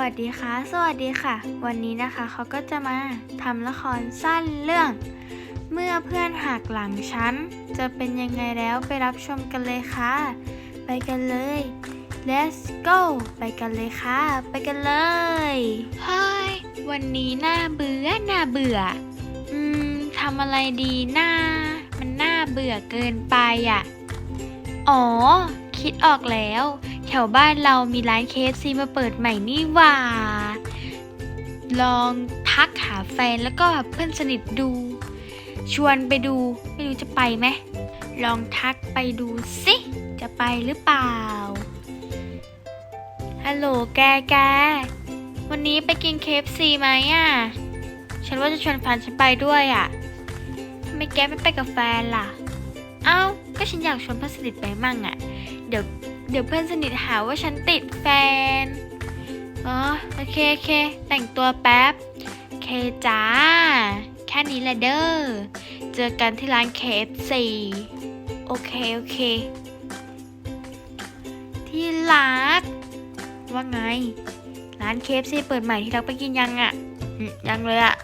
วัสดีค่ะ สวัสดีค่ะ วันนี้นะคะเขาก็จะมาทำละครสั้นเรื่อง เมื่อเพื่อนหักหลังฉัน จะเป็นยังไงแล้วไปรับชมกันเลยค่ะ ไปกันเลย let's go ไปกันเลยค่ะ ไปกันเลยเฮ้ยวันนี้น่าเบื่อน่าเบื่อ อืมทำอะไรดีน่ามันน่าเบื่อเกินไปอะ อ๋อ คิดออกแล้ว แถวบ้านเรามีร้านเคฟซีมาเปิดใหม่นี่หว่า ลองทักหาแฟนแล้วก็เพื่อนสนิทดู ชวนไปดู ไม่รู้จะไปไหม ลองทักไปดูสิ จะไปหรือเปล่า ฮัลโหลแกแก วันนี้ไปกินเคฟซีไหมอะ ฉันว่าจะชวนแฟนฉันไปด้วยอะทำไมแกไม่ไปกับแฟนล่ะ เอ้า ก็ฉันอยากชวนเพื่อนสนิทไปมั่งอะ เดี๋ยว เดี๋ยวเพื่อนสนิทหาว่าฉันติดแฟน อ๋อ โอเคโอเค แต่งตัวแป๊บ เคจ้า แค่นี้แหละเด้อ เจอกันที่ร้าน KFC โอเค โอเค ที่รัก ว่าไง ร้าน KFC เปิดใหม่ที่รักไปกินยังอะ่ะยังเลยอะ่ะ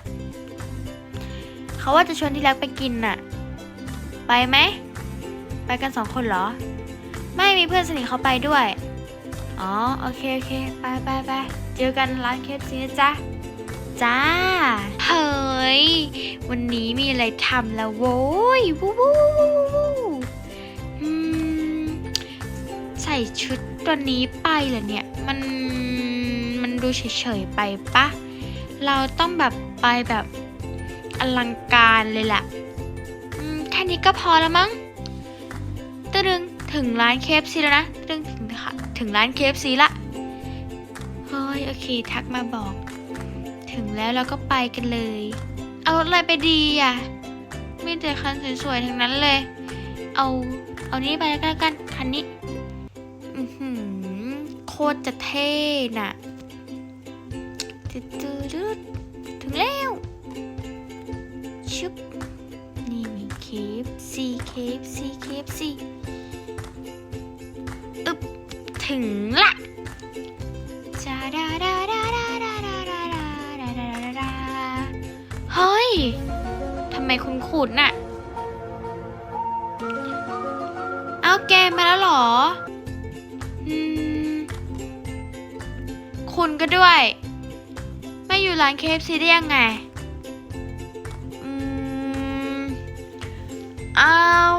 เขาว่าจะชวนที่รักไปกินน่ะ ไปไหม ไปกันสองคนเหรอ ไม่มีเพื่อนสนิทเขาไปด้วย อ๋อ โอเค โอเค ไปไปไปเจอกันร้านเคฟซีนะจ๊ะ จ้า เฮ้ย วันนี้มีอะไรทำแล้วโว้ยวู้วู้วู้ใส่ชุดตัวนี้ไปเหรอเนี่ย มันมันดูเฉยๆไปปะ เราต้องแบบไปแบบอลังการเลยแหละแค่นี้ก็พอแล้วมั้งตึดึง ถึงร้าน KFC แล้วนะตึดึงถึงค่ะถึงร้าน KFC ละเฮ้ยโอเค ทักมาบอก ถึงแล้วเราก็ไปกันเลย เอาอะไรไปดีอะมีแต่คันสวยๆทั้งนั้นเลย เอาเอานี้ไปแล้วกันคันนี้อือหือโคตรจะเท่น่ะตึ๊ดตึ๊ดถึงแล้วชุบนี่มี KFC KFC KFC อึบ ถึงละเฮ้ย ทำไมคุณขุดน่ะ เอาเกมมาแล้วหรอ คุณก็ด้วย ไม่อยู่ร้านเคฟซีได้ยังไงอ้าว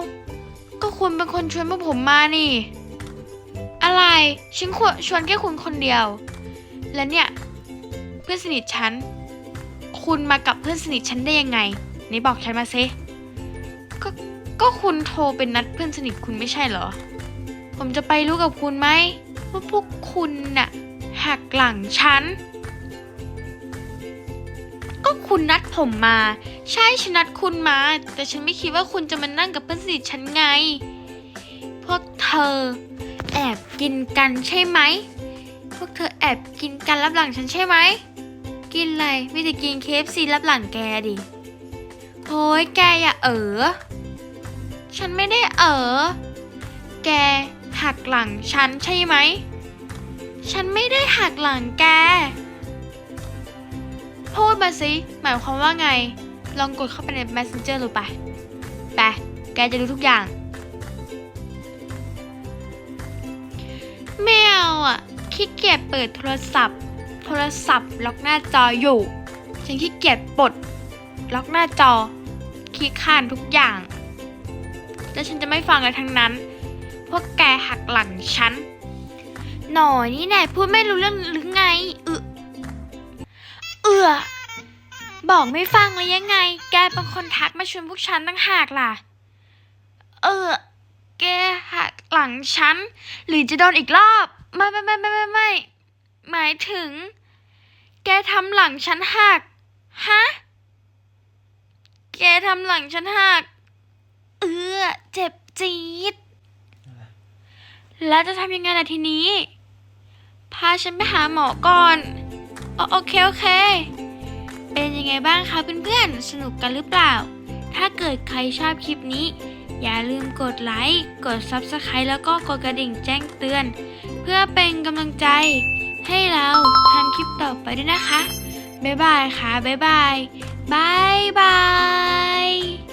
ก็คุณเป็นคนชวนพวกผมมานี่ อะไร ฉันควรชวนแค่คุณคนเดียว แล้วเนี่ย เพื่อนสนิทฉัน คุณมากับเพื่อนสนิทฉันได้ยังไงไหนี่บอกฉันมาซิก็ก็คุณโทรเป็นนัดเพื่อนสนิทคุณไม่ใช่เหรอ ผมจะไปรู้กับคุณไหมว่าพวกคุณน่ะหักหลังฉัน ก็คุณนัดผมมา ใช่ฉันนัดคุณมา แต่ฉันไม่คิดว่าคุณจะมานั่งกับเพื่อนสนิทฉันไง พวกเธอ แอบ กินกันใช่ไหม พวกเธอแอบกินกันรับหลังฉันใช่ไหม กินอะไรไม่ได้กินเคฟซีรับหลังแกดิโอ้ยแกอย่าเออ ฉันไม่ได้เออ แกหักหลังฉันใช่ไหม ฉันไม่ได้หักหลังแก พูดมาสิ หมายความว่าไง ลองกดเข้าไปใน Messenger หรือไป ไป แกจะรู้ทุกอย่าง ไม่เอาอะขี้เกียจเปิดโทรศัพท์ โทรศัพท์ล็อกหน้าจออยู่ฉันขี้เกียจปลดล็อกหน้าจอขี้ข้านทุกอย่าง แล้วฉันจะไม่ฟังอะไรทั้งนั้น พวกแกหักหลังฉัน หน่อยนี่แน่พูดไม่รู้เรื่องหรือไงเออเอือบอกไม่ฟังเลยยังไง แกเป็นคนทักมาชวนพวกฉันตั้งหากล่ะ เออ แก หลังฉัน หรือจะโดนอีกรอบ ไม่ไม่ไม่ไม่ไม่ไม่หมายถึง แกทำหลังฉันหัก ฮะ แกทำหลังฉันหัก เออเจ็บจี๊ด แล้วจะทำยังไงล่ะทีนี้ พาฉันไปหาหมอก่อนโอโอเค โอเค เป็นยังไงบ้างคะเพื่อนๆ สนุกกันหรือเปล่า ถ้าเกิดใครชอบคลิปนี้ อย่าลืมกดไลค์ กด Subscribe แล้วก็กดกระดิ่งแจ้งเตือน เพื่อเป็นกำลังใจ ให้เราทำคลิปต่อไปด้วยนะคะ บ๊ายบายค่ะ บ๊ายบาย บายบาย